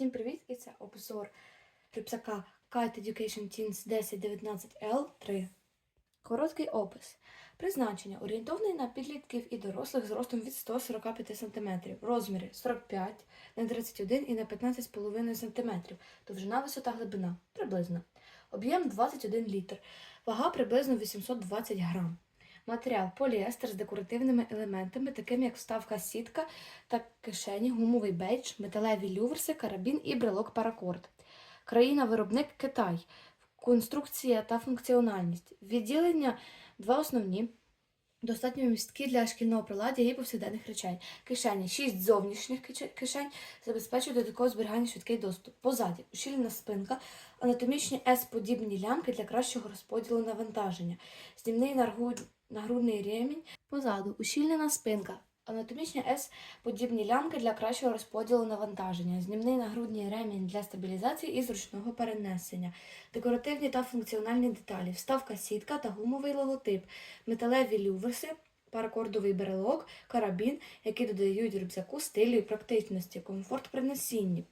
Всім привіт! І це обзор рюкзака Kite Education Teens 1019L3. Короткий опис. Призначення орієнтований на підлітків і дорослих з ростом від 145 см, розміри 45 на 31 і на 15,5 см, довжина, висота, глибина приблизно. Об'єм 21 літр, вага приблизно 820 грам. Матеріал поліестер з декоративними елементами, такими як вставка сітка та кишені, гумовий бейдж, металеві люверси, карабін і брелок паракорд. Країна-виробник Китай. Конструкція та функціональність. Відділення два основні. Достатньо містки для шкільного приладдя і повсякденних речей. Кишені 6 зовнішніх кишень забезпечують додаткове зберігання швидкий доступ. Позаді ущільна спинка, анатомічні С-подібні лямки для кращого розподілу навантаження, знімний нагрудний ремінь. Позаду ущільнена спинка, анатомічні С подібні лямки для кращого розподілу навантаження, знімний нагрудний ремінь для стабілізації і зручного перенесення, декоративні та функціональні деталі, вставка сітка та гумовий логотип, металеві люверси, паракордовий берелок, карабін, які додають рюкзаку стилю і практичності, комфорт при носінні.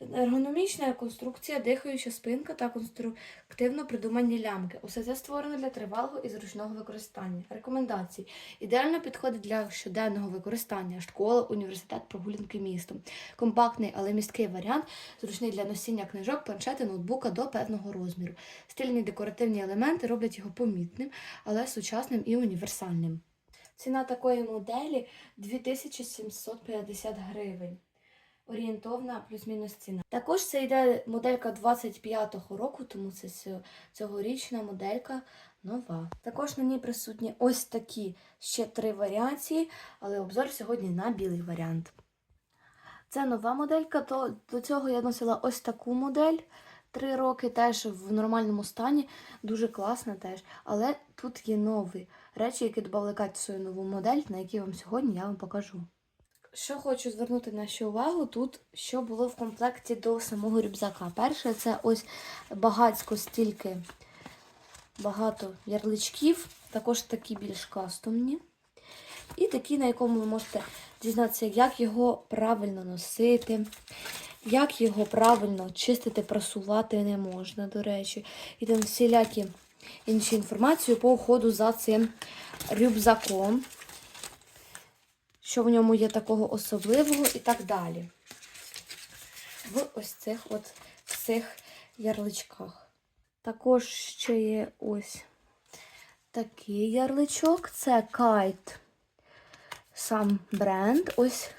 Ергономічна конструкція, дихаюча спинка та конструктивно придумані лямки. Усе це створено для тривалого і зручного використання. Рекомендації. Ідеально підходить для щоденного використання школа, університет, прогулянки містом. Компактний, але місткий варіант, зручний для носіння книжок, планшети, ноутбука до певного розміру. Стильні декоративні елементи роблять його помітним, але сучасним і універсальним. Ціна такої моделі 2750 гривень. Орієнтовна плюс-мінус ціна. Також це йде моделька 25-го року, тому це цьогорічна моделька нова. Також на ній присутні ось такі ще три варіації, але обзор сьогодні на білий варіант. Це нова моделька, то до цього я носила ось таку модель. Три роки теж в нормальному стані, дуже класна теж. Але тут є нові речі, які додали Катю свою нову модель, на які вам сьогодні я вам покажу. Що хочу звернути нашу увагу, тут що було в комплекті до самого рюкзака. Перше, це ось багацько стільки багато ярличків, також такі більш кастомні. І такі, на якому ви можете дізнатися, як його правильно носити, як його правильно чистити, прасувати не можна, до речі. І там всілякі інші інформацію по уходу за цим рюкзаком що в ньому є такого особливого і так далі. В ось цих от всіх ярличках. Також ще є ось такий ярличок. Це кайт сам бренд. Ось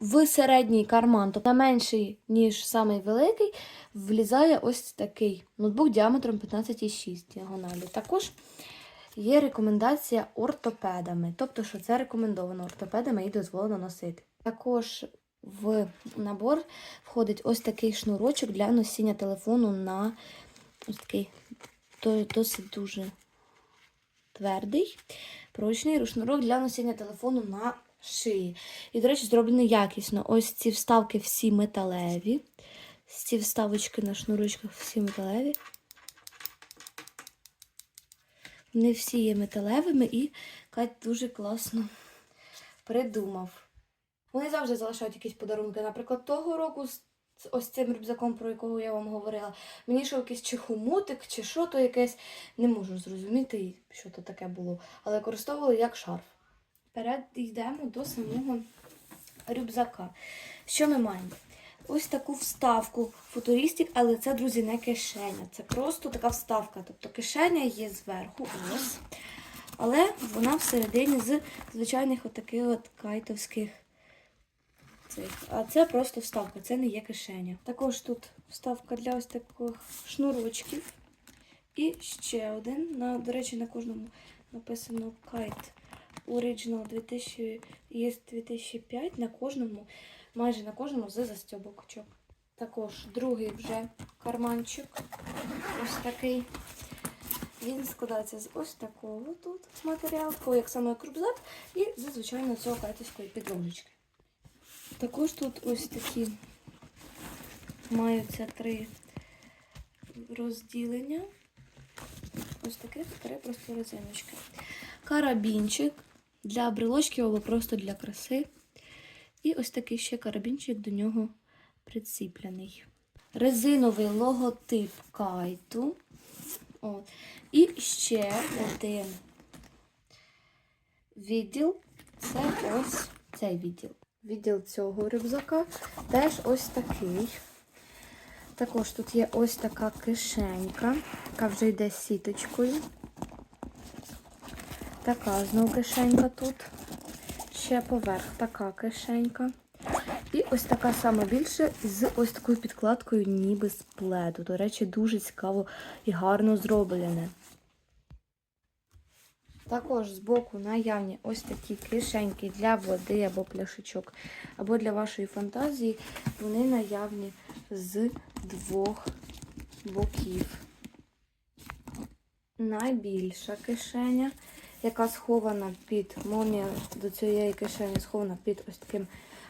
в середній карман, тобто менший, ніж самий великий, влізає ось такий ноутбук діаметром 15,6 діагоналі. Також є рекомендація ортопедами, тобто, що це рекомендовано ортопедами і дозволено носити. Також в набор входить ось такий шнурочок для носіння телефону на ось такий досить дуже твердий, прочний шнурок для носіння телефону на шиї. І, до речі, зроблений якісно. Ось ці вставки всі металеві. Ці вставочки на шнурочках всі металеві. Не всі є металевими і Кать дуже класно придумав. Вони завжди залишають якісь подарунки. Наприклад, того року з ось цим рюкзаком, про якого я вам говорила, мені йшов якийсь чи хомутик, чи що то якесь. Не можу зрозуміти, що то таке було. Але використовували як шарф. Вперед йдемо до самого рюкзака. Що ми маємо? Ось таку вставку футуристик, але це, друзі, не кишеня. Це просто така вставка. Тобто кишеня є зверху, ось. Але вона всередині з звичайних отаких от кайтовських цих. А це просто вставка, це не є кишеня. Також тут вставка для ось таких шнурочків. І ще один. На, до речі, на кожному написано Kite Original 2000, є 2005 на кожному, майже на кожному з застьобочок. Також другий вже карманчик. Ось такий. Він складається з ось такого тут матеріалу, як саме як і з звичайно цього кайтовської підложечки. Також тут ось такі маються три розділення. Ось таких три просто резиночки. Карабінчик для брелочків або просто для краси. І ось такий ще карабінчик до нього приціплений. Резиновий логотип кайту. От. І ще один відділ. Це ось цей відділ. Відділ цього рюкзака теж ось такий. Також тут є ось така кишенька, яка вже йде сіточкою. Така знову кишенька тут. Ще поверх така кишенька. І ось така сама більша з ось такою підкладкою, ніби з пледу. До речі, дуже цікаво і гарно зроблене. Також збоку наявні ось такі кишеньки для води або пляшечок, або для вашої фантазії. Вони наявні з двох боків. Найбільша кишеня, яка схована під молнія до цієї кишені, схована під ось таким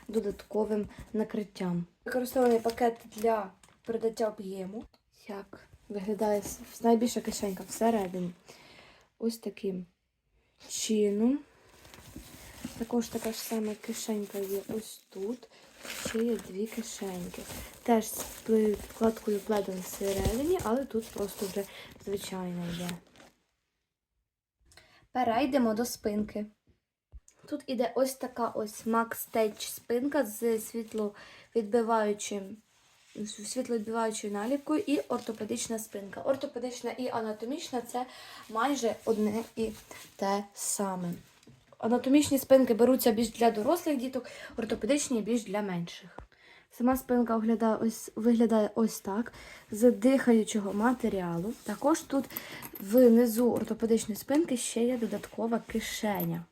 додатковим накриттям. Використований пакет для передаття об'єму. Як виглядає найбільша кишенька всередині. Ось таким чином. Також така ж сама кишенька є ось тут. Ще є дві кишеньки. Теж з підкладкою пледом всередині, але тут просто вже звичайно йде. Перейдемо до спинки. Тут іде ось така ось Max спинка з світловідбиваючим світловідбиваючою наліпкою і ортопедична спинка. Ортопедична і анатомічна це майже одне і те саме. Анатомічні спинки беруться більш для дорослих діток, ортопедичні більш для менших. Сама спинка оглядає ось, виглядає ось так, з дихаючого матеріалу. Також тут внизу ортопедичної спинки ще є додаткова кишеня.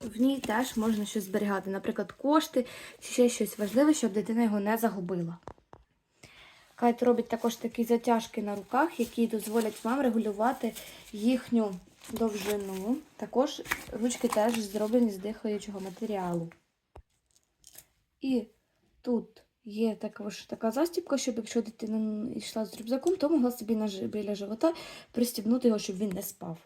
В ній теж можна щось зберігати, наприклад, кошти чи ще щось важливе, щоб дитина його не загубила. Кайт робить також такі затяжки на руках, які дозволять вам регулювати їхню довжину. Також ручки теж зроблені з дихаючого матеріалу. І тут є також така застібка, щоб якщо дитина йшла з рюкзаком, то могла собі на біля живота пристібнути його, щоб він не спав.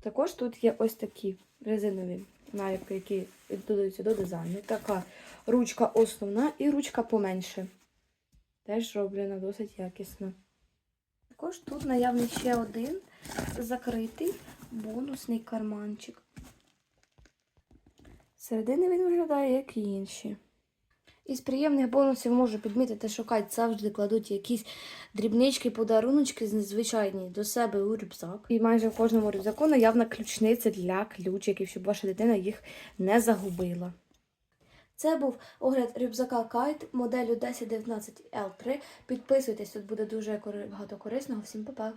Також тут є ось такі резинові наліпки, які додаються до дизайну. Така ручка основна і ручка поменше. Теж зроблена досить якісно. Також тут наявний ще один закритий бонусний карманчик. Зсередини він виглядає, як і інші. Із приємних бонусів можу підмітити, що Кать завжди кладуть якісь дрібнички, подаруночки звичайні до себе у рюкзак. І майже в кожному рюкзаку наявна ключниця для ключиків, щоб ваша дитина їх не загубила. Це був огляд рюкзака Кайт моделлю 1019L3. Підписуйтесь, тут буде дуже багато корисного. Всім па-па!